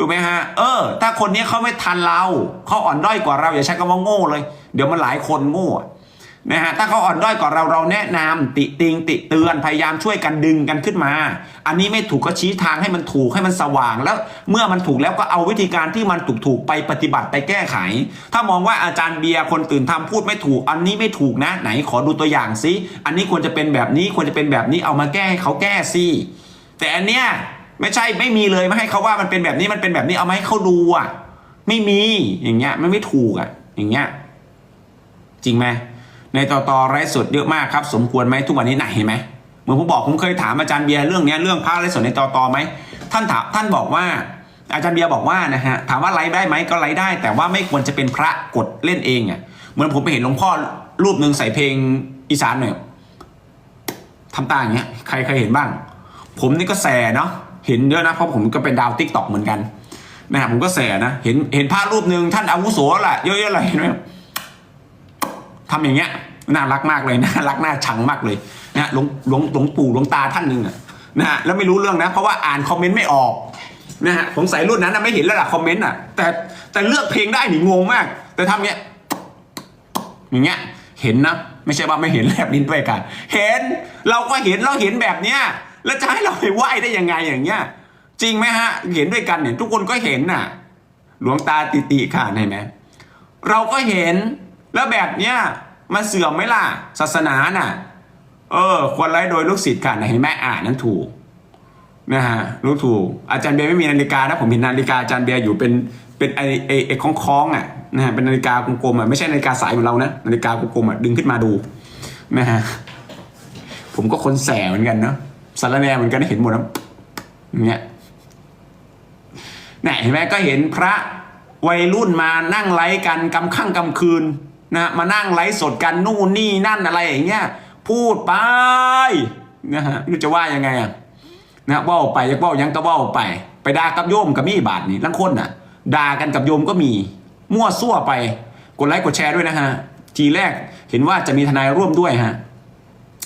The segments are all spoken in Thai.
ถูกไหมฮะ เออ ถ้าคนนี้เขาไม่ทันเราเขาอ่อนด้อยกว่าเราอย่าใช้คำว่าโง่เลย เดี๋ยวมันหลายคนโง่นะฮะถ้าเขาอ่อนด้อยกว่าเราเราแนะนำติติงติเตือนพยายามช่วยกันดึงกันขึ้นมา อันนี้ไม่ถูกก็ชี้ทางให้มันถูกให้มันสว่างแล้ว เมื่อมันถูกแล้วก็เอาวิธีการที่มันถูกถูกๆไปปฏิบัติไปแก้ไข ถ้ามองว่าอาจารย์เบียร์คนตื่นทำพูดไม่ถูก อันนี้ไม่ถูกนะ ไหนขอดูตัวอย่างซิอันนี้ควรจะเป็นแบบนี้ควรจะเป็นแบบนี้เอามาแก้ให้เขาแก้สิแต่อันเนี้ย ไม่ใช่ไม่มีเลยไม่ให้เขาว่ามันเป็นแบบนี้มันเป็นแบบนี้เอามาให้เขาดูอะ ไม่มีอย่างเงี้ยมันไม่ถูกอะ อย่างเงี้ยจริงไหมในต่อต่อไร้สดเยอะมากครับ สมควรไหมทุกวันนี้ไหนเห็นไหมเหมือนผมบอกผมเคยถามอาจารย์เบียร์เรื่องเนี้ยเรื่องพระไร้สดในต่อต่อไหมท่านถามท่านบอกว่า อาจารย์เบียร์บอกว่านะฮะถามว่าไลฟ์ได้ไหมก็ไลฟ์ได้ แต่ว่าไม่ควรจะเป็นพระกดเล่นเองอะเหมือนผมไปเห็นหลวงพ่อรูปหนึ่งใส่เพลงอีสานหน่อยทำตาอย่างเงี้ยใครเคยเห็นบ้าง ผมนี่ก็แสเนาะ เห็นเยอะนะเพราะผมก็เป็นดาวติ๊กต็อกเหมือนกันนะฮะผมก็แสนะเห็นเห็นพระรูปหนึ่งท่านอาวุโสแหละเยอะๆเลยเห็นไหมทำอย่างเงี้ยน่ารักมากเลยน่ารักน่าชังมากเลยนะหลวงหลวงหลวงปู่หลวงตาท่านหนึ่งนะฮะแล้วไม่รู้เรื่องนะเพราะว่าอ่านคอมเมนต์ไม่ออกนะฮะสงสัยรุ่นนั้นนะไม่เห็นแล้วล่ะคอมเมนต์อะแต่แต่เลือกเพลงได้หนิงงมาก แต่ทำเงี้ยอย่างเงี้ยเห็นนะ ไม่ใช่ว่าไม่เห็นแลบลิ้นด้วยกัน เห็นเราก็เห็นเราเห็นแบบเนี้ย แล้วจะให้เราไปไหว้ได้ยังไงอย่างเงี้ย จริงไหมฮะ เห็นด้วยกันเนี่ยทุกคนก็เห็นน่ะ หลวงตาติติค่ะเห็นไหมเราก็เห็นแล้วแบบเนี้ยมันเสื่อมไหมล่ะ ศาสนาน่ะ เออ ควรไล่โดยลูกศิษย์กันเห็นไหมอ่านนั้นถูกนะฮะรู้ถูกอาจารย์เบียร์ไม่มีนาฬิกานะผมเห็นนาฬิกาอาจารย์เบียร์อยู่เป็นเป็นไอไอไอคล้องคล้องอะนะฮะเป็นนาฬิกากลมๆอะไม่ใช่นาฬิกาสายเหมือนเรานะนาฬิกากลมๆอะดึงขึ้นมาดูนะฮะผมก็คนแสเหมือนกันเนาะ สารแนเหมือนกันเห็นหมดนะอย่างเงี้ยเนี่ยเห็นไหมก็เห็นพระวัยรุ่นมานั่งไลฟ์กันกำค่ำกำคืนนะมานั่งไลฟ์สดกันนู่นนี่นั่นอะไรอย่างเงี้ยพูดไปนะฮะไม่รู้จะว่ายังไงอะนะว่าไปยากว่ายังก็ว่าไป ไปด่ากับโยมกับมีบาทนี่ลังคนน่ะด่ากันกับโยมก็มี มั่วซั่วไป กดไลค์กดแชร์ด้วยนะฮะทีแรกเห็นว่าจะมีทนายร่วมด้วยฮะ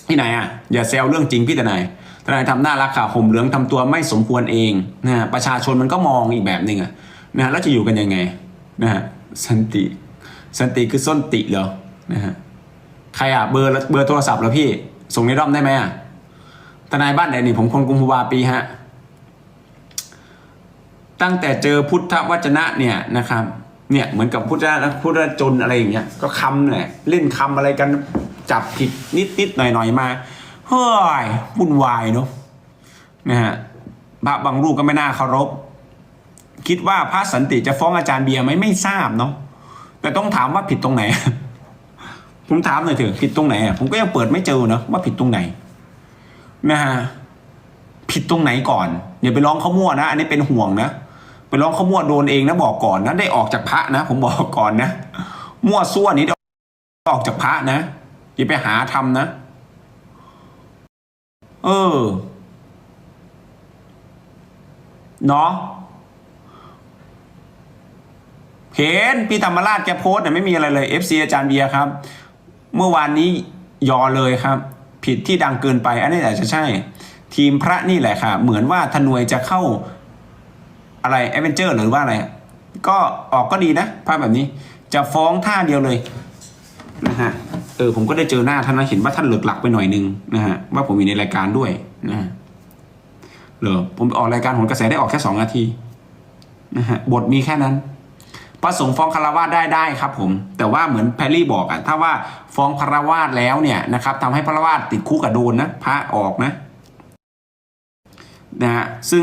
ที่ไหนอะอย่าแซวเรื่องจริงพี่ทนาย ทนายทำหน้ารักค่ะห่มเหลืองทำตัวไม่สมควรเองนะฮะประชาชนมันก็มองอีกแบบหนึ่งอะนะแล้วจะอยู่กันยังไงนะฮะสันติสันติคือส้นติเหรอนะฮะใครอะเบอร์เบอร์โทรศัพท์เหรอพี่ ส่งในร่อมได้ไหมอะทนายบ้านไหนนี่ผมคนกรุงภูวาปีฮะตั้งแต่เจอพุทธวจนะเนี่ยนะครับเนี่ยเหมือนกับพุทธพุทธจนอะไรอย่างเงี้ยก็คำเนี่ยเล่นคำอะไรกันจับผิดนิดนิดๆหน่อยหน่อยๆมา เฮ้ยวุ่นวายเนาะนะฮะพระบางรูปก็ไม่น่าเคารพ คิดว่าพระสันติจะฟ้องอาจารย์เบียร์ไหมไม่ทราบเนาะแต่ต้องถามว่าผิดตรงไหน ผมถามหน่อยเถอะผิดตรงไหนผมก็ยังเปิดไม่เจอเนาะว่าผิดตรงไหนนะฮะผิดตรงไหนก่อนอย่าไปร้องเขามั่วนะ อันนี้เป็นห่วงนะไปร้องเขามั่วโดนเองนะบอกก่อนนะได้ออกจากพระนะ ผมบอกก่อนนะ มั่วซั่วนี้ได้ออกจากพระนะอย่าไปหาทำนะ เออ เนาะเห็นพี่ธรรมราชแกโพสเนี่ยไม่มีอะไรเลย FC อาจารย์เบียร์ครับ เมื่อวานนี้ยอเลยครับ ผิดที่ดังเกินไป อันนี้อาจจะใช่ ทีมพระนี่แหละค่ะ เหมือนว่าธนวยจะเข้าอะไรแอเวนเจอร์หรือว่าอะไร ก็ออกก็ดีนะภาพแบบนี้ จะฟ้องท่าเดียวเลยนะฮะ ออผมก็ได้เจอหน้าท่านนะเห็นว่าท่านเหลือกหลักไปหน่อยนึงนะฮะว่าผมอยู่ในรายการด้วยนะฮะเหรอผมออกรายการผลกระแสได้ออกแค่สองนาทีนะฮะบทมีแค่นั้นพระสงฆ์ฟ้องคารวาสได้ได้ครับผมแต่ว่าเหมือนแพรรี่บอกอะถ้าว่าฟ้องคารวาสแล้วเนี่ยนะครับทำให้คารวาสติดคุกกับโดนนะพระออกนะนะฮะซึ่ง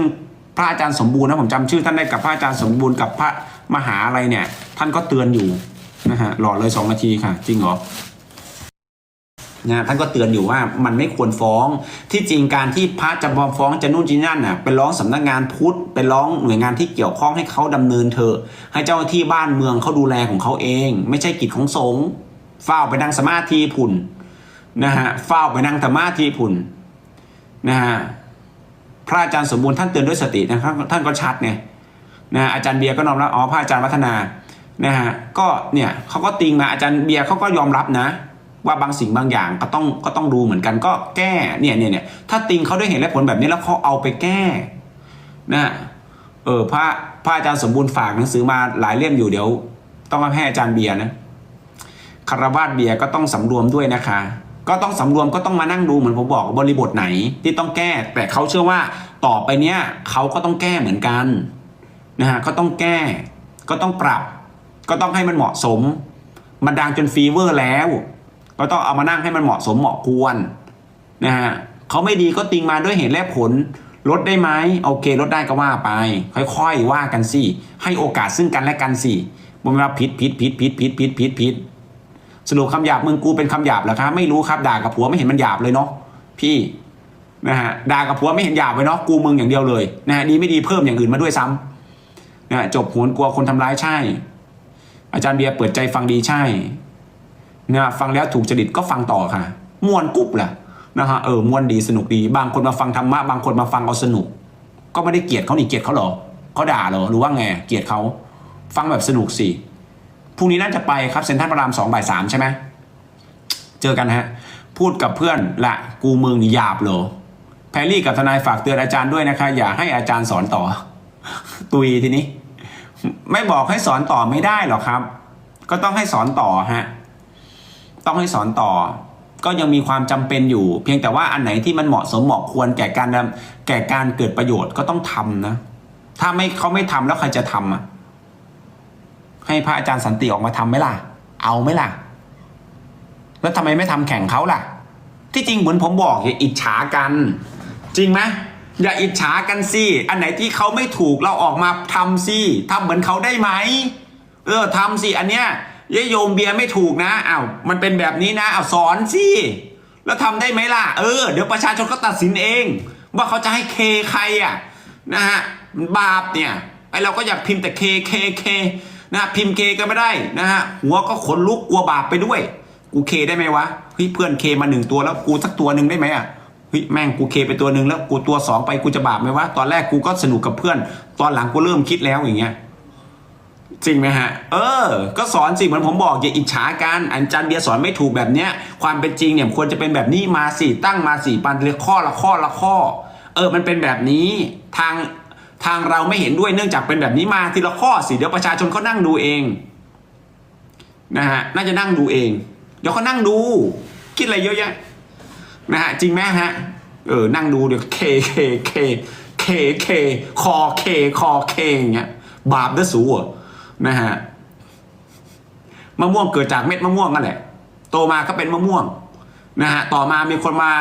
พระอาจารย์สมบูรณ์นะผมจำชื่อท่านได้กับพระอาจารย์สมบูรณ์กับพระมหาอะไรเนี่ย ท่านก็เตือนอยู่นะฮะหล่อเลยสองนาทีค่ะ จริงเหรอ นะท่านก็เตือนอยู่ว่ามันไม่ควรฟ้อง ที่จริงการที่พระจะฟ้องจะนู่นจีนั่นน่ะไปร้องสำนักงานพุทธไปร้องหน่วยงานที่เกี่ยวข้องให้เขาดำเนินเถอะให้เจ้าที่บ้านเมืองเขาดูแลของเขาเอง ไม่ใช่กิจของสงฆ์เฝ้าไปนั่งสมาธิผุนนะฮะเฝ้าไปนั่งสมาธิผุนนะฮะพระอาจารย์สมบูรณ์ท่านเตือนด้วยสตินะครับท่านก็ชัดไงนะฮะอาจารย์เบียร์ก็นอมรับอ๋อพระอาจารย์วัฒนานะฮะก็เนี่ยเขาก็ติงมาอาจารย์เบียร์เขาก็ยอมรับนะ ว่าบางสิ่งบางอย่างก็ต้องก็ต้องดูเหมือนกันก็แก้เนี่ยเนี่ยเนี่ยถ้าติงเขาด้วยเหตุและผลแบบนี้แล้วเขาเอาไปแก้นะเอออพระพระอาจารย์สมบูรณ์ฝากหนังสือมาหลายเล่มอยู่เดี๋ยว ต้องมาให้อาจารย์เบียร์นะคารวาสเบียร์ก็ต้องสำรวมด้วยนะคะ ก็ต้องสำรวมก็ต้องมานั่งดูเหมือนผมบอกบริบทไหนที่ต้องแก้ แต่เขาเชื่อว่าต่อไปเนี้ยเขาก็ต้องแก้เหมือนกันนะฮะก็ต้องแก้ก็ต้องปรับ ก็ต้องให้มันเหมาะสม มันดังจนฟีเวอร์แล้ว ก็ต้องเอามานั่งให้มันเหมาะสมเหมาะควรนะฮะเขาไม่ดีก็ติงมาด้วยเหตุและผลลดได้ไหมโอเคลดได้ก็ว่าไป ค่อยๆว่ากันสิให้โอกาสซึ่งกันและกันสิมันมาผิดผิดผิดผิดผิดผิดผิดผิดสรุปคำหยาบมึงกูเป็นคำหยาบเหรอครับไม่รู้ครับด่ากับผัวไม่เห็นมันหยาบเลยเนาะพี่นะฮะด่ากับผัวไม่เห็นหยาบเลยเนาะกูมึงอย่างเดียวเลยนะฮะดีไม่ดีเพิ่มอย่างอื่นมาด้วยซ้ำนะจบโหนกลัวคนทำร้ายใช่ อาจารย์เบียร์เปิดใจฟังดีใช่ นะฟังแล้วถูกจริตก็ฟังต่อค่ะมวนกุ๊บแหละนะฮะเออมวนดีสนุกดี บางคนมาฟังธรรมะบางคนมาฟังเอาสนุก ก็ไม่ได้เกลียดเขานี่เกลียดเขาเหรอเขาด่าเหรอหรือว่าไงเกลียดเขาฟังแบบสนุกสิพรุ่งนี้น่าจะไปครับเซ็นทรัลพระรามสองบ่ายสามใช่ไหมเจอกันฮะพูดกับเพื่อนละกูมึงหยาบเหรอแพรรี่กับทนายฝากเตือนอาจารย์ด้วยนะคะ อย่าให้อาจารย์สอนต่อ ตุยทีนี้ ไม่บอกให้สอนต่อไม่ได้หรอกครับ ก็ต้องให้สอนต่อฮะ ต้องให้สอนต่อ ก็ยังมีความจำเป็นอยู่ เพียงแต่ว่าอันไหนที่มันเหมาะสมเหมาะควรแก่การแก่การเกิดประโยชน์ก็ต้องทำนะ ถ้าไม่เขาไม่ทำแล้วใครจะทำอะให้พระอาจารย์สันติออกมาทำไหมล่ะ เอาไหมล่ะ แล้วทำไมไม่ทำแข่งเขาล่ะ ที่จริงเหมือนผมบอกอย่าอิจฉากัน จริงไหมอย่าอิจฉากันสิ อันไหนที่เขาไม่ถูกเราออกมาทำสิทำเหมือนเขาได้ไหม เออทำสิ อันเนี้ย ยายโยมเบียร์ไม่ถูกนะอ้าวมันเป็นแบบนี้นะอ้าวสอนสิแล้วทำได้ไหมล่ะ เออ เดี๋ยวประชาชนก็ตัดสินเอง ว่าเขาจะให้เคใครอะนะฮะบาปเนี่ยไอเราก็อยากพิมพ์แต่เคเคเคนะพิมพ์เคก็ไม่ได้นะฮะหัวก็ขนลุกกลัวบาปไปด้วย กูเคได้ไหมวะเฮ้ยเพื่อนเคมาหนึ่งตัวแล้วกูสักตัวหนึ่งได้ไหมอะเฮ้ยแม่งกูเคไปตัวหนึ่งแล้วกูตัวสองไปกูจะบาปไหมวะตอนแรกกูก็สนุกกับเพื่อน ตอนหลังกูเริ่มคิดแล้วอย่างเงี้ย จริงไหมฮะ เออ ก็สอนสิเหมือนผมบอกอย่าอิจฉากันอาจารย์เบียสอนไม่ถูกแบบเนี้ย ความเป็นจริงเนี่ยควรจะเป็นแบบนี้มาสิตั้งมาสี่ปันเลยข้อละข้อละข้อ เออ มันเป็นแบบนี้ทางทางเราไม่เห็นด้วยเนื่องจากเป็นแบบนี้มาทีละข้อสิเดี๋ยวประชาชนเขานั่งดูเองนะฮะน่าจะนั่งดูเอง เดี๋ยวเขานั่งดู คิดอะไรเยอะแยะนะฮะจริงไหมฮะเออนั่งดูเดี๋ยวเคเคเคเคเคคอเคคอเคอย่างเงี้ยบาปเด้อสูอะ นะฮะมะม่วงเกิดจากเม็ดมะม่วงนั่นแหละ โตมาก็เป็นมะม่วงนะฮะต่อมามีคนมา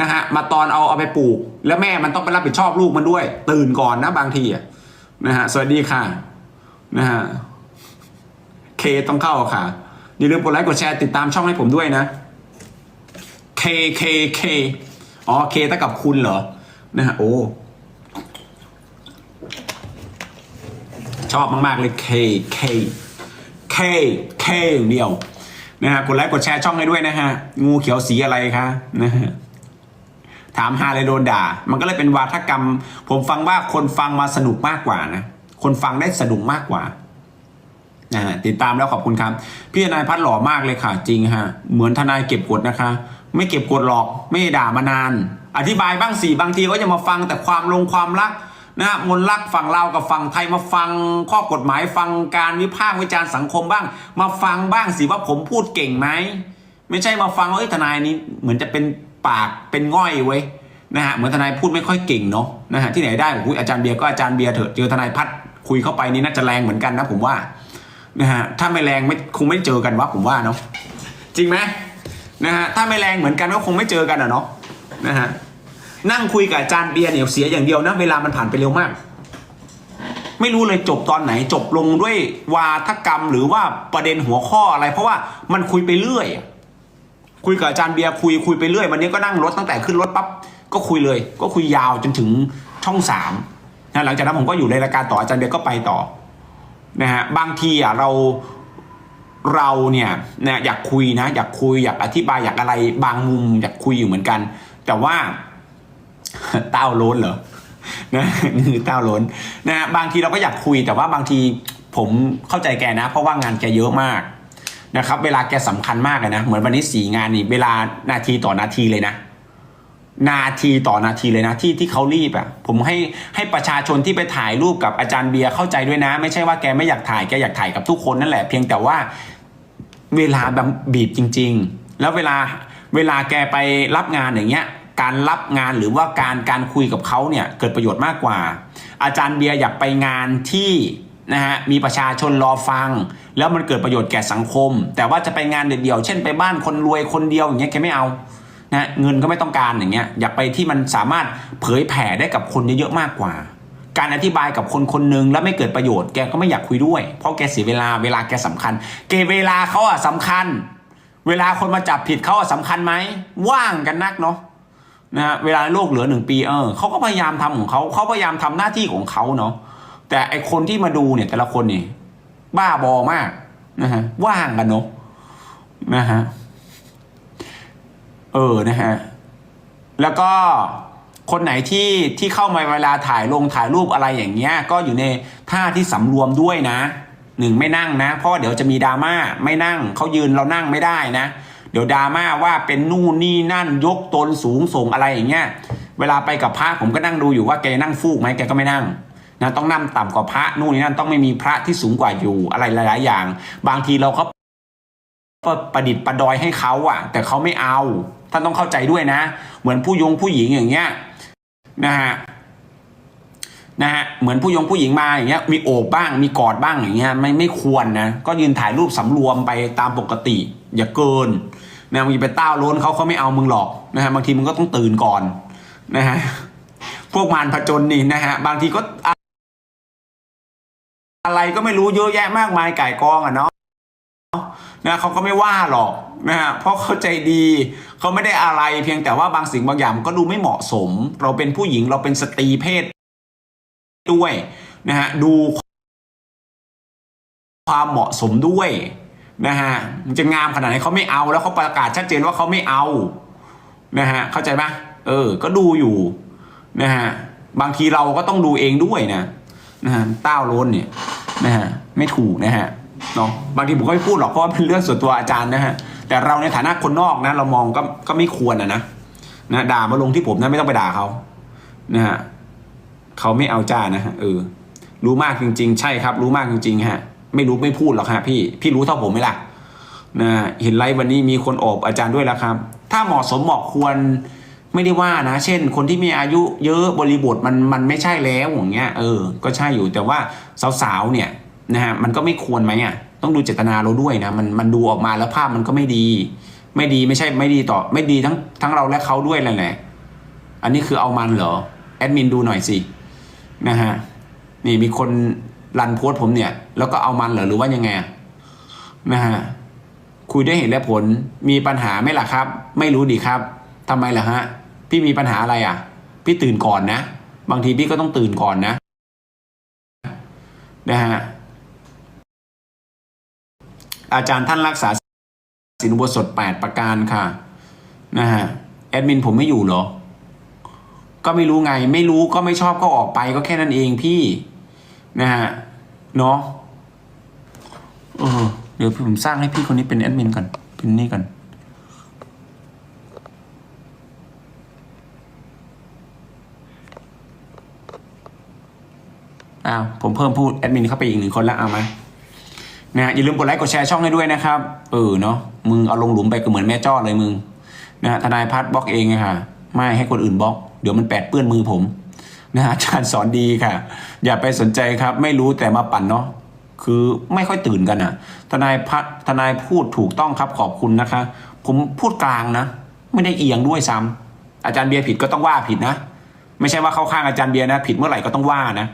นะฮะมาตอนเอาเอาไปปลูก แล้วแม่มันต้องไปรับผิดชอบลูกมันด้วย ตื่นก่อนนะบางทีอะนะฮะสวัสดีค่ะนะฮะเคต้องเข้าค่ะอย่าลืมกดไลค์กดแชร์ติดตามช่องให้ผมด้วยนะ K K K อ๋อ K เท่ากับคุณเหรอนะฮะโอ้ ชอบมากๆเลย K K K K อย่างเดียวนะฮะกดไลค์กดแชร์ช่องให้ด้วยนะฮะ งูเขียวสีอะไรคะนะฮะถามฮาเลยโดนด่า มันก็เลยเป็นวาทกรรม ผมฟังว่าคนฟังมาสนุกมากกว่านะ คนฟังได้สนุกมากกว่านะฮะติดตามแล้วขอบคุณครับ พี่ทนายพัดหล่อมากเลยค่ะ จริงฮะ เหมือนทนายเก็บกดนะคะ ไม่เก็บกดหรอก ไม่ด้ด่ามานาน อธิบายบ้างสิบางทีก็จะมาฟังแต่ความลงความรัก นะฮะมนต์รักฝั่งเราวกับฝั่งไทยมาฟังข้อกฎหมายฟังการวิพากษ์วิจารณ์สังคมบ้าง มาฟังบ้างสิว่าผมพูดเก่งไหมไม่ใช่มาฟังว่าเอ้ทนายนี้เหมือนจะเป็นปากเป็นง่อยเว้ยนะฮะเหมือนทนายพูดไม่ค่อยเก่งเนาะนะฮะที่ไหนได้ผมอาจารย์เบียร์ก็อาจารย์เบียร์เถอะเจอทนายพัดคุยเข้าไปนี่น่าจะแรงเหมือนกันนะผมว่านะฮะถ้าไม่แรงไม่คงไม่เจอกันวะผมว่าเนาะจริงไหมนะฮะถ้าไม่แรงเหมือนกันก็คงไม่เจอกันอะเนาะนะฮะ นั่งคุยกับอาจารย์เบียร์เนี่ยเสียอย่างเดียวนะ เวลามันผ่านไปเร็วมาก ไม่รู้เลยจบตอนไหนจบลงด้วยวาทกรรมหรือว่าประเด็นหัวข้ออะไร เพราะว่ามันคุยไปเรื่อย คุยกับอาจารย์เบียร์คุยคุยไปเรื่อยวันนี้ก็นั่งรถตั้งแต่ขึ้นรถปั๊บก็คุยเลย ก็คุยยาวจนถึงช่องสามนะหลังจากนั้นผมก็อยู่ในรายการต่ออาจารย์เบียร์ก็ไปต่อนะฮะบางทีอะเราเราเนี่ยนะอยากคุยนะ อยากคุยอยากอธิบายอยากอะไรบางมุมอยากคุยอยู่เหมือนกัน แต่ว่า เต้าล้นเหรอนะนี่คือเต้าล้นนะบางทีเราก็อยากคุยแต่ว่าบางทีผมเข้าใจแกนะ เพราะว่างานแกเยอะมากนะครับเวลาแกสำคัญมากเลยนะ เหมือนวันนี้สี่งานนี่เวลานาทีต่อนาทีเลยนะ นาทีต่อนาทีเลยนะที่ที่เขารีบอะ่ะ ผมให้ให้ประชาชนที่ไปถ่ายรูปกับอาจารย์เบียร์เข้าใจด้วยนะ ไม่ใช่ว่าแกไม่อยากถ่ายแกอยากถ่ายกับทุกคนนั่นแหละ เพียงแต่ว่าเวลาแบบบีบจริง ๆ แล้วเวลาเวลาแกไปรับงานอย่างเงี้ย การรับงานหรือว่าการการคุยกับเขาเนี่ยเกิดประโยชน์มากกว่า อาจารย์เบียร์อยากไปงานที่นะฮะมีประชาชนรอฟัง แล้วมันเกิดประโยชน์แก่สังคม แต่ว่าจะไปงานเดียวๆเช่นไปบ้านคนรวยคนเดียวอย่างเงี้ยแกไม่เอานะเงินก็ไม่ต้องการอย่างเงี้ยอยากไปที่มันสามารถเผยแผ่ได้กับคนเยอะๆมากกว่า การอธิบายกับคนคนหนึ่งแล้วไม่เกิดประโยชน์แกก็ไม่อยากคุยด้วย เพราะแกเสียเวลาเวลาแกสำคัญ เกเวลาเขาอะสำคัญ เวลาคนมาจับผิดเขาอะสำคัญไหมว่างกันนักเนาะ นะฮะเวลาโลกเหลือหนึ่งปีเออเขาก็พยายามทำของเขาเขาพยายามทำหน้าที่ของเขาเนาะแต่ไอคนที่มาดูเนี่ยแต่ละคนนี่บ้าบอมากนะฮะว่างกันเนาะนะฮะเออนะฮะแล้วก็คนไหนที่ที่เข้ามาเวลาถ่ายลงถ่ายรูปอะไรอย่างเงี้ย ก็อยู่ในท่าที่สำรวมด้วยนะหนึ่งไม่นั่งนะเพราะเดี๋ยวจะมีดราม่าไม่นั่งเขายืนเรานั่งไม่ได้นะ ดี๋ยวดราม่าว่าเป็นนู่นนี่นั่นยกตนสูงส่งอะไรอย่างเงี้ย เวลาไปกับพระผมก็นั่งดูอยู่ว่าแกนั่งฟูกไหมแกก็ไม่นั่งนะต้องนั่งต่ำกว่าพระนู่นนี่นั่นต้องไม่มีพระที่สูงกว่าอยู่อะไรหลาย ๆ อย่าง บางทีเราก็ประดิษฐ์ประดอยให้เขาอะแต่เขาไม่เอาท่านต้องเข้าใจด้วยนะ เหมือนผู้ยงผู้หญิงอย่างเงี้ยนะฮะนะฮะเหมือนผู้ยงผู้หญิงมาอย่างเงี้ยมีโอบบ้างมีกอดบ้างอย่างเงี้ยไม่ไม่ควรนะก็ยืนถ่ายรูปสำรวมไปตามปกติ อย่าเกิน นะมึงจะไปต้าวล้นเขาเขาไม่เอามึงหรอกนะฮะบางทีมึงก็ต้องตื่นก่อนนะฮะพวกมารผจญนี่นะฮะบางทีก็อะไรก็ไม่รู้เยอะแยะมากมายไก่กองอะเนาะนะเขาก็ไม่ว่าหรอกนะฮะเพราะเขาใจดีเขาไม่ได้อะไรเพียงแต่ว่าบางสิ่งบางอย่างมันก็ดูไม่เหมาะสม เราเป็นผู้หญิงเราเป็นสตรีเพศ ด้วยนะฮะดูความเหมาะสมด้วย นะฮะมันจะงามขนาดไหนเขาไม่เอาแล้วเขาประกาศชัดเจนว่าเขาไม่เอานะฮะเข้าใจไหมเออ ก็ดูอยู่นะฮะบางทีเราก็ต้องดูเองด้วยนะนะฮะต้าล้นเนี่ยนะฮะไม่ถูกนะฮะเนาะบางทีผมก็ไม่พูดหรอกเพราะว่าเป็นเรื่องส่วนตัวอาจารย์นะฮะแต่เราในฐานะคนนอกนะเรามองก็ก็ไม่ควรอะนะนะด่ามาลงที่ผมนะไม่ต้องไปด่าเขานะฮะเขาไม่เอาจ้านะฮะเออรู้มากจริง ๆ ใช่ครับ รู้มากจริงๆฮะ ไม่รู้ไม่พูดหรอกฮะพี่พี่รู้เท่าผมไหมล่ะนะเห็นไลฟ์วันนี้มีคนอบอาจารย์ด้วยแล้วครับ ถ้าเหมาะสมเหมาะควรไม่ได้ว่านะ เช่น คนที่มีอายุเยอะบริบทมันมันไม่ใช่แล้วอย่างเงี้ยเออ ก็ใช่อยู่แต่ว่าสาวๆเนี่ยนะฮะมันก็ไม่ควรไหมอะต้องดูเจตนาเราด้วยนะมันมันดูออกมาแล้วภาพมันก็ไม่ดี ไม่ดีไม่ใช่ไม่ดีต่อ ไม่ดีทั้งทั้งเราและเขาด้วยแหละอันนี้คือเอามันเหรอแอดมินดูหน่อยสินะฮะนี่มีคน รันโพสผมเนี่ย แล้วก็เอามันเหรอหรือว่ายังไงนะฮะคุยด้วยเหตุและผลมีปัญหาไหมล่ะครับ ไม่รู้ดีครับทำไมล่ะฮะ พี่มีปัญหาอะไรอะ พี่ตื่นก่อนนะ บางทีพี่ก็ต้องตื่นก่อนนะนะฮะอาจารย์ท่านรักษาสินอุโบสถแปดประการค่ะนะฮะแอดมินผมไม่อยู่เหรอ ก็ไม่รู้ไง ไม่รู้ก็ไม่ชอบก็ออกไปก็แค่นั้นเองพี่ นะฮะเนาะเออเดี๋ยวผมสร้างให้พี่คนนี้เป็นแอดมินก่อนเป็นนี่ก่อนอ้าวผมเพิ่มพูดแอดมินเข้าไปอีกหนึ่งคนแล้วเอาไหมนะฮะอย่าลืมกดไลค์กดแชร์ช่องให้ด้วยนะครับเออเนาะมึงเอาลงหลุมไปก็เหมือนแม่จ้อเลยมึงนะฮะทนายพัฒน์บล็อกเองไงค่ะ ไม่ให้คนอื่นบล็อก เดี๋ยวมันแปดเปื้อนมือผม นะอาจารย์สอนดีค่ะ อย่าไปสนใจครับ ไม่รู้แต่มาปั่นเนาะคือไม่ค่อยตื่นกันอะ ทนายพัฒน์ทนายพูดถูกต้องครับขอบคุณนะคะ ผมพูดกลางนะ ไม่ได้เอียงด้วยซ้ำอาจารย์เบียร์ผิดก็ต้องว่าผิดนะ ไม่ใช่ว่าเข้าข้างอาจารย์เบียร์นะ ผิดเมื่อไหร่ก็ต้องว่านะ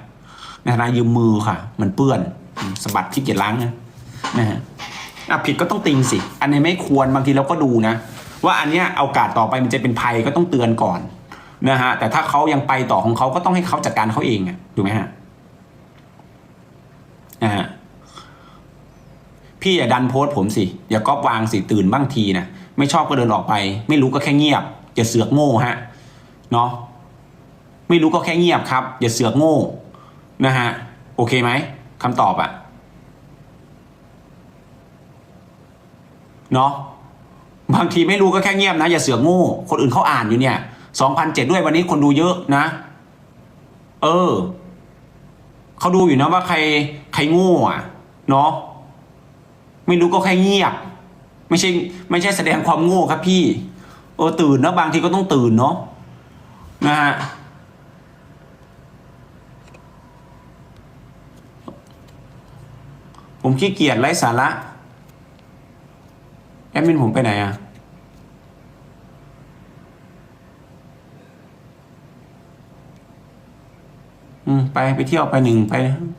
นฐานะยืมมือค่ะ มันเปื้อนสะบัดขี้เกียจล้างนะนะฮะอะผิดก็ต้องติงสิ อันนี้ไม่ควรบางทีเราก็ดูนะ ว่าอันเนี้ยเอาโอกาสต่อไปมันจะเป็นภัยก็ต้องเตือนก่อน นะฮะแต่ถ้าเขายังไปต่อของเขาก็ต้องให้เขาจัดการเขาเองอะถูกไหมฮะนะฮะพี่อย่าดันโพสต์ผมสิอย่าก๊อปวางสิตื่นบ้างทีนะไม่ชอบก็เดินออกไป ไม่รู้ก็แค่เงียบอย่าเสือกโง่ฮะเนาะไม่รู้ก็แค่เงียบครับ อย่าเสือกโง่นะฮะโอเคไหมคำตอบอะเนาะบางทีไม่รู้ก็แค่เงียบนะอย่าเสือกโง่ คนอื่นเขาอ่านอยู่เนี่ย สองพันเจ็ดด้วยวันนี้คนดูเยอะนะ เออ เขาดูอยู่นะว่าใครใครโง่อะเนาะไม่รู้ก็แค่เงียบ ไม่ใช่ ไม่ใช่แสดงความโง่ครับพี่ เออตื่นนะบางทีก็ต้องตื่นเนาะนะฮะผมขี้เกียจไร้สาระแอดมินผมไปไหนอะ อืมไปไปเที่ยวไปหนึ่งไป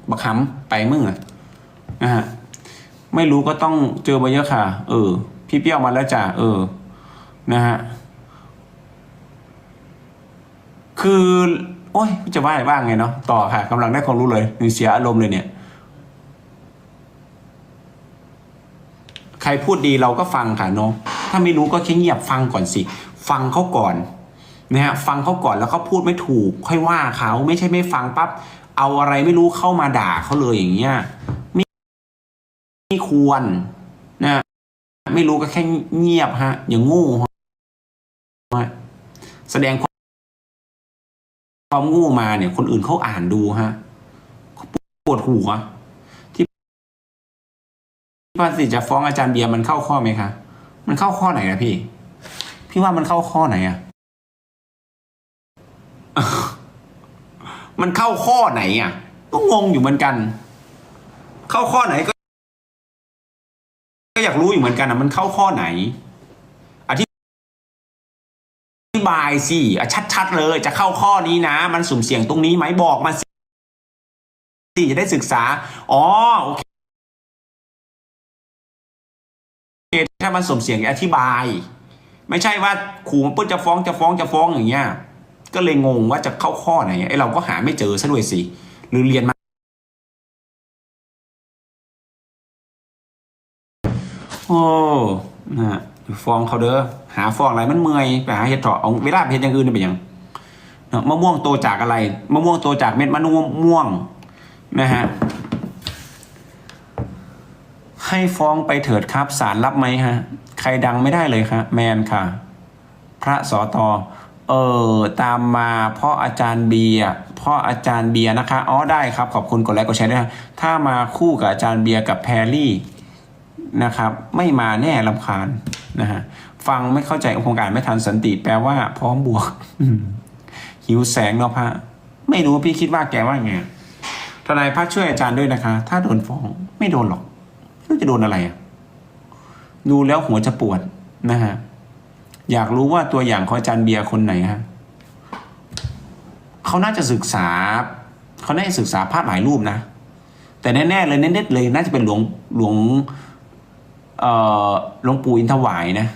บักขำไปมึงอะนะฮะไม่รู้ก็ต้องเจอมาเยอะค่ะ เออ พี่เปี้ยวมาแล้วจ้ะเออ นะฮะคือ โอ้ยจะว่าอะไรบ้างไงเนาะต่อค่ะกำลังได้ความรู้เลยเสียอารมณ์เลยเนี่ยใครพูดดีเราก็ฟังค่ะเนาะถ้าไม่รู้ก็แค่เงียบฟังก่อนสิ ฟังเขาก่อน นะฮะฟังเขาก่อนแล้วเขาพูดไม่ถูก ค่อยว่าเขาไม่ใช่ไม่ฟังปั๊บเอาอะไรไม่รู้เข้ามาด่าเขาเลยอย่างเงี้ยไม่ควรนะไม่รู้ก็แค่เงียบฮะ อย่างงูฮะแสดงความความงูมาเนี่ย คนอื่นเขาอ่านดูฮะปวดหัวที่ภาษีจะฟ้องอาจารย์เบียร์มันเข้าข้อไหมคะ มันเข้าข้อไหนนะพี่ พี่ว่ามันเข้าข้อไหนอะ มันเข้าข้อไหนอะ ก็งงอยู่เหมือนกัน เข้าข้อไหนก็ ก็อยากรู้อยู่เหมือนกันนะมันเข้าข้อไหน อธิบายสิอะชัด ๆ เลย จะเข้าข้อนี้นะ มันสุ่มเสี่ยงตรงนี้ไหมบอกมาสิจะได้ศึกษา อ๋อ โอเคถ้ามันสุ่มเสี่ยงอธิบาย ไม่ใช่ว่าขู่มันปุ๊บจะฟ้องจะฟ้องจะฟ้องอย่างเงี้ย ก็เลยงงว่าจะเข้าข้อไหนไอเราก็หาไม่เจอซะด้วยสิหรือเรียนมาโอ้นะฮะฟ้องเขาเด้อหาฟ้องอะไรมันเมื่อยไปหาเห็ดเถาะเอาเวลาเห็ดอย่างอื่นเป็นยังมะม่วงโตจากอะไรมะม่วงโตจากเม็ดมะม่วงนะฮะให้ฟ้องไปเถิดครับศาลรับไหมฮะ ใครดังไม่ได้เลยครับแมนค่ะ พระสอตอ ออตามมาเพราะอาจารย์เบียร์เพราะอาจารย์เบียร์นะคะอ๋อได้ครับขอบคุณกดไลค์กดแชร์ด้วยนะถ้ามาคู่กับอาจารย์เบียร์กับแพรลี่นะครับ ไม่มาแน่ลำคาญนะฮะฟังไม่เข้าใจโครงการไม่ทันสันติแปลว่า พร้อมบวกหิวแสงเนาะพระไม่รู้พี่คิดว่าแกว่าไงทนายพัฒน์ช่วยอาจารย์ด้วยนะคะ ถ้าโดนฟ้องไม่โดนหรอกไม่รู้จะโดนอะไรอะดูแล้วหัวจะปวดนะฮะ อยากรู้ว่าตัวอย่างของอาจารย์เบียร์คนไหนฮะเขาน่าจะศึกษาเขาน่าจะศึกษาภาพหลายรูปนะ แต่แน่ๆเลยเน้นๆเลยน่าจะเป็นหลวงหลวงเอ่อหลวงปู่อินทวายนะ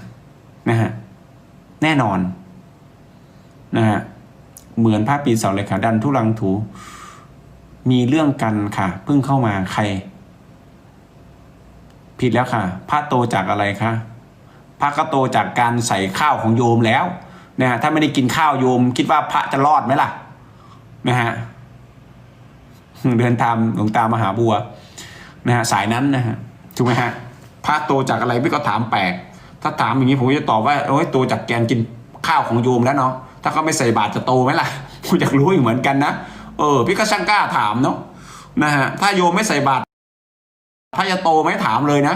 นะฮะแน่นอนนะฮะเหมือนภาพปีเสาเลยค่ะ ดันทุลังถู มีเรื่องกันค่ะ เพิ่งเข้ามาใคร ผิดแล้วค่ะพระโตจากอะไรคะ พระก็โตจากการใส่ข้าวของโยมแล้วนะฮะถ้าไม่ได้กินข้าวโยม คิดว่าพระจะรอดไหมล่ะนะฮะเดินตามหลวงตามหาบัวนะฮะสายนั้นนะฮะถูกไหมฮะพระโตจากอะไรพี่ก็ถามแปลกถ้าถามอย่างนี้ผมจะตอบว่าโอ้ยโตจากแกนกินข้าวของโยมแล้วเนาะถ้าเขาไม่ใส่บาตรจะโตไหมล่ะผมอยากรู้อยู่เหมือนกันนะเออ พี่ก็ช่างกล้าถามเนาะนะฮะถ้าโยมไม่ใส่บาตรพระจะโตไหมถามเลยนะ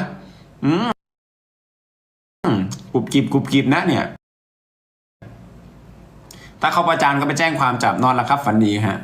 อืม กรุบกริบกรุบกริบนะเนี่ย ถ้าเขาประจานก็ไปแจ้งความจับนอนแล้วครับฝันดีฮะ